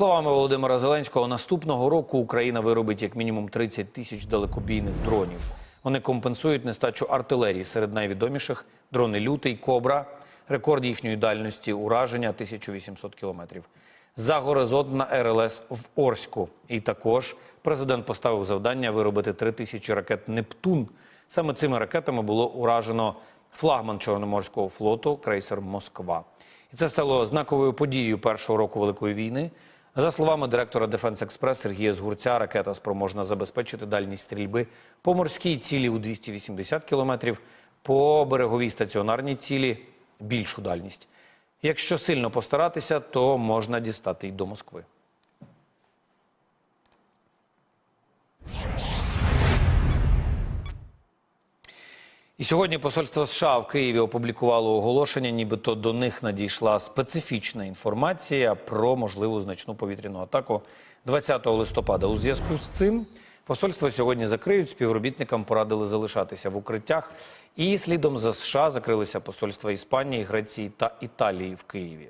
словами Володимира Зеленського, наступного року Україна виробить як мінімум 30 тисяч далекобійних дронів. Вони компенсують нестачу артилерії серед найвідоміших дрони Лютий, Кобра, рекорд їхньої дальності ураження 1800 кілометрів. За горизонт на РЛС в Орську. І також президент поставив завдання виробити 3 тисячі ракет Нептун. Саме цими ракетами було уражено флагман Чорноморського флоту крейсер Москва. І це стало знаковою подією першого року Великої війни. За словами директора Дефенс Експрес Сергія Згурця, ракета спроможна забезпечити дальність стрільби по морській цілі у 280 кілометрів, по береговій стаціонарній цілі більшу дальність. Якщо сильно постаратися, то можна дістати й до Москви. І сьогодні посольство США в Києві опублікувало оголошення, нібито до них надійшла специфічна інформація про можливу значну повітряну атаку 20 листопада. У зв'язку з цим посольство сьогодні закриють. Співробітникам порадили залишатися в укриттях. І слідом за США закрилися посольства Іспанії, Греції та Італії в Києві.